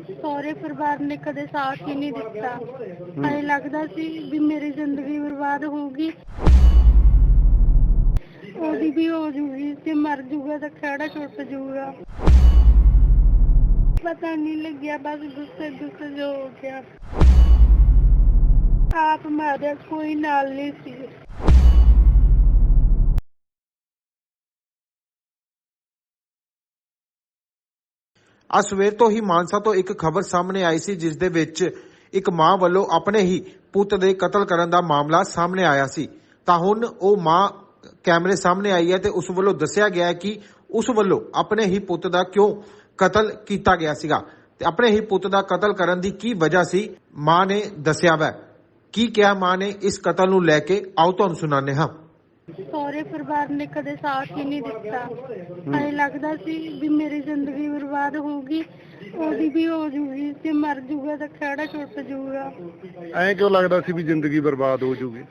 ਸਹੁਰੇ ਪਰਿਵਾਰ ਨੇ ਕਦੇ ਸਾਥ ਹੀ ਨਹੀਂ ਦਿੱਤਾ। ਐਂ ਲੱਗਦਾ ਸੀ ਵੀ ਮੇਰੀ ਜ਼ਿੰਦਗੀ ਬਰਬਾਦ ਹੋਊਗੀ। ਉਹਦੀ ਵੀ ਹੋ ਜੂਗੀ ਤੇ ਮਰ ਜੂਗਾ ਤਾਂ ਖੜਾ ਛੁੱਟ ਜੂਗਾ। ਪਤਾ ਨਹੀਂ ਲੱਗਿਆ, ਬਸ ਗੁੱਸੇ ਗੁੱਸੇ ਜੋ ਹੋ ਗਿਆ। ਆਪ ਮਾਰਿਆ ਕੋਈ ਨਾਲ ਨਹੀਂ ਸੀ। ਅੱਜ ਸਵੇਰ ਤੋਂ ਹੀ ਮਾਨਸਾ ਤੋਂ ਇੱਕ ਖਬਰ ਸਾਹਮਣੇ ਆਈ ਸੀ, ਜਿਸ ਦੇ ਵਿੱਚ ਇੱਕ ਮਾਂ ਵੱਲੋਂ ਆਪਣੇ ਹੀ ਪੁੱਤ ਦੇ ਕਤਲ ਕਰਨ ਦਾ ਮਾਮਲਾ ਸਾਹਮਣੇ ਆਇਆ ਸੀ। ਤਾਂ ਹੁਣ ਉਹ ਮਾਂ ਕੈਮਰੇ ਸਾਹਮਣੇ ਆਈ ਹੈ ਤੇ ਉਸ ਵੱਲੋਂ ਦੱਸਿਆ ਗਿਆ ਕਿ ਉਸ ਵੱਲੋਂ ਆਪਣੇ ਹੀ ਪੁੱਤ ਦਾ ਕਿਉਂ ਕਤਲ ਕੀਤਾ ਗਿਆ ਸੀਗਾ। ਤੇ ਆਪਣੇ ਹੀ ਪੁੱਤ ਦਾ ਕਤਲ ਕਰਨ ਦੀ ਕੀ ਵਜ੍ਹਾ ਸੀ, ਮਾਂ ਨੇ ਦੱਸਿਆ ਵੈ। ਕੀ ਕਿਹਾ ਮਾਂ ਨੇ, ਇਸ ਕਤਲ ਨੂੰ ਲੈ ਕੇ? ਆਓ ਤੁਹਾਨੂੰ ਸੁਣਾਉਂਦੇ ਹਾਂ। ਪਰਿਵਾਰ ਨੇ ਕਦੇ ਸਾਥ ਹੀ ਨਹੀਂ ਦਿੱਤਾ। ਐਂ ਲੱਗਦਾ ਸੀ ਵੀ ਮੇਰੀ ਜ਼ਿੰਦਗੀ ਬਰਬਾਦ ਹੋਊਗੀ ਉਹਦੀ ਵੀ ਹੋ ਜੂਗੀ ਤੇ ਮਰ ਜੂਗਾ ਤਾਂ ਖੜਾ ਛੁੱਟ ਜੂਗਾ। ਐਂ ਕਿਉਂ ਲੱਗਦਾ ਸੀ ਵੀ ਜ਼ਿੰਦਗੀ ਬਰਬਾਦ ਹੋ ਜੂਗੀ?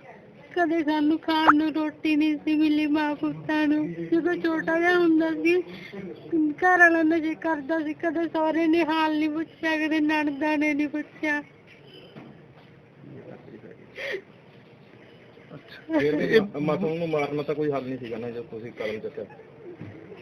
ਕਦੇ ਸਾਨੂੰ ਖਾਣ ਨੂੰ ਰੋਟੀ ਨਹੀਂ ਸੀ ਮਿਲੀ ਮਾਂ ਪੁੱਤਾਂ ਨੂੰ। ਜਦੋਂ ਛੋਟਾ ਜਿਹਾ ਹੁੰਦਾ ਸੀ ਘਰ ਵਾਲਾ ਨਸ਼ੇ ਕਰਦਾ ਸੀ ਕਦੇ ਸਹੁਰੇ ਨੇ ਹਾਲ ਨਹੀਂ ਪੁੱਛਿਆ ਕਦੇ ਨਣਦਾਂ ਨੇ ਨਹੀਂ ਪੁੱਛਿਆ। ਫਿਰ ਵੀ ਮਾਸੂਮ ਨੂੰ ਮਾਰਨਾ ਤਾਂ ਕੋਈ ਹੱਲ ਨਹੀਂ ਸੀਗਾ ਨਾ ਜੋ ਤੁਸੀਂ ਕਦਮ ਚੱਕਿਆ।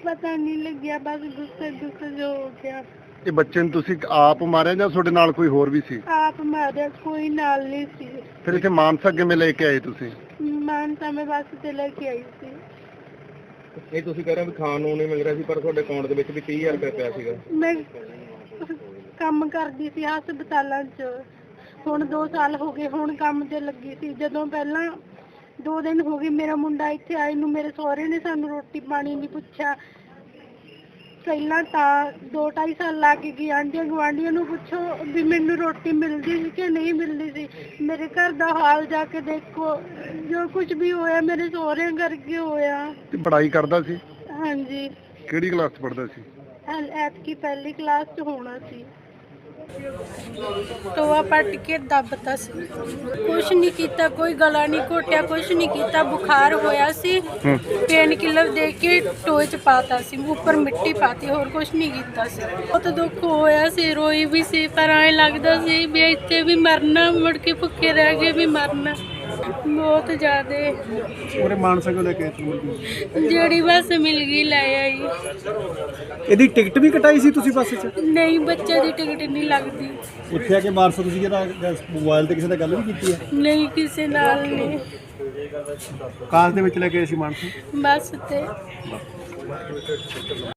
ਪਤਾ ਨਹੀਂ ਲੱਗਿਆ ਬਸ ਗੁੱਸੇ ਗੁੱਸੇ ਜੋ ਹੋ ਗਿਆ। ਇਹ ਬੱਚੇ ਨੂੰ ਤੁਸੀਂ ਆਪ ਮਾਰਿਆ ਜਾਂ ਤੁਹਾਡੇ ਨਾਲ ਕੋਈ ਹੋਰ ਵੀ ਸੀ? ਆਪ ਮਾਰਿਆ ਕੋਈ ਨਾਲ ਨਹੀਂ ਸੀ। ਫਿਰ ਇੱਥੇ ਮਾਨਸਾ ਕਿਵੇਂ ਲੈ ਕੇ ਆਏ ਤੁਸੀਂ? ਮਾਨਸਾ ਮੈਂ ਬੱਸ ਤੇ ਲੈ ਕੇ ਆਈ ਸੀ। ਇਹ ਤੁਸੀਂ ਕਹਿ ਰਹੇ ਹੋ ਵੀ ਖਾਣ ਨੂੰ ਨਹੀਂ ਮਿਲ ਰਿਹਾ ਸੀ ਪਰ ਤੁਹਾਡੇ ਅਕਾਊਂਟ ਦੇ ਵਿੱਚ ਵੀ 30000 ਰੁਪਏ ਪਿਆ ਸੀਗਾ। ਮੈਂ ਕੰਮ ਕਰਦੀ ਸੀ ਹਸਪਤਾਲਾਂ 'ਚ। ਹੁਣ 2 ਸਾਲ ਹੋ ਗਏ ਹੁਣ ਕੰਮ ਤੇ ਲੱਗੀ ਸੀ। ਜਦੋਂ ਪਹਿਲਾਂ 2 ਦਿਨ ਹੋ ਗਏ ਮੇਰਾ ਮੁੰਡਾ ਇੱਥੇ ਆਏ ਨੂੰ ਮੇਰੇ ਸਹੁਰੇ ਨੇ ਸਾਨੂੰ ਰੋਟੀ ਪਾਣੀ ਨਹੀਂ ਪੁੱਛਿਆ। ਪਹਿਲਾਂ ਤਾਂ 2.5 ਸਾਲ ਲੱਗ ਗਏ ਆਂਢੀਆਂ ਗੁਆਂਢੀਆਂ ਨੂੰ ਪੁੱਛੋ ਵੀ ਮੈਨੂੰ ਰੋਟੀ ਮਿਲਦੀ ਸੀ ਕਿ ਨਹੀਂ ਮਿਲਦੀ ਸੀ। ਮੇਰੇ ਘਰ ਦਾ ਹਾਲ ਜਾ ਕੇ ਦੇਖੋ ਜੋ ਕੁਝ ਵੀ ਹੋਇਆ ਮੇਰੇ ਸਹੁਰਿਆਂ ਕਰਕੇ ਹੋਇਆ। ਤੇ ਪੜ੍ਹਾਈ ਕਰਦਾ ਸੀ? ਹਾਂਜੀ। ਕਿਹੜੀ ਕਲਾਸ 'ਚ ਪੜ੍ਹਦਾ ਸੀ? ਐਤਕੀ ਪਹਿਲੀ ਕਲਾਸ 'ਚ ਹੋਣਾ ਸੀ। ਟੋਆ ਪੱਟ ਕੇ ਦੱਬਤਾ ਸੀ। ਕੁਛ ਨਹੀਂ ਕੀਤਾ ਕੋਈ ਗਲਾ ਨਹੀਂ ਘੋਟਿਆ ਕੁਛ ਨਹੀਂ ਕੀਤਾ ਬੁਖਾਰ ਹੋਇਆ ਸੀ। ਪੇਨ ਕਿਲਰ ਦੇ ਕੇ ਟੋਏ 'ਚ ਪਾਤਾ ਸੀ ਉੱਪਰ ਮਿੱਟੀ ਪਾਤੀ ਹੋਰ ਕੁਛ ਨਹੀਂ ਕੀਤਾ ਸੀ। ਬਹੁਤ ਦੁੱਖ ਹੋਇਆ ਸੀ ਰੋਈ ਵੀ ਸੀ ਪਰ ਐਂ ਲੱਗਦਾ ਸੀ ਵੀ ਇੱਥੇ ਵੀ ਮਰਨਾ ਮੁੜ ਕੇ ਭੁੱਖੇ ਰਹਿ ਗਏ ਵੀ ਮਰਨਾ। ਬਹੁਤ ਜ਼ਿਆਦੇ। ਉਹਰੇ ਮਾਨਸਾ ਕਿਉਂ ਲੈ ਕੇ ਜਿਹੜੀ ਬੱਸ ਮਿਲ ਗਈ ਲੈ ਆਈ। ਇਹਦੀ ਟਿਕਟ ਵੀ ਕਟਾਈ ਸੀ ਤੁਸੀਂ ਬੱਸ 'ਚ? ਨਹੀਂ ਬੱਚੇ ਦੀ ਟਿਕਟ ਨਹੀਂ ਲੱਗਦੀ। ਉੱਥੇ ਆ ਕੇ ਮਾਨਸਾ ਤੁਸੀਂ ਜਿਹੜਾ ਮੋਬਾਈਲ ਤੇ ਕਿਸੇ ਨਾਲ ਗੱਲ ਵੀ ਕੀਤੀ ਹੈ? ਨਹੀਂ ਕਿਸੇ ਨਾਲ ਨਹੀਂ। ਕਾਰ ਦੇ ਵਿੱਚ ਲੈ ਕੇ ਆਏ ਸੀ ਮਾਨਸਾ? ਬੱਸ ਤੇ।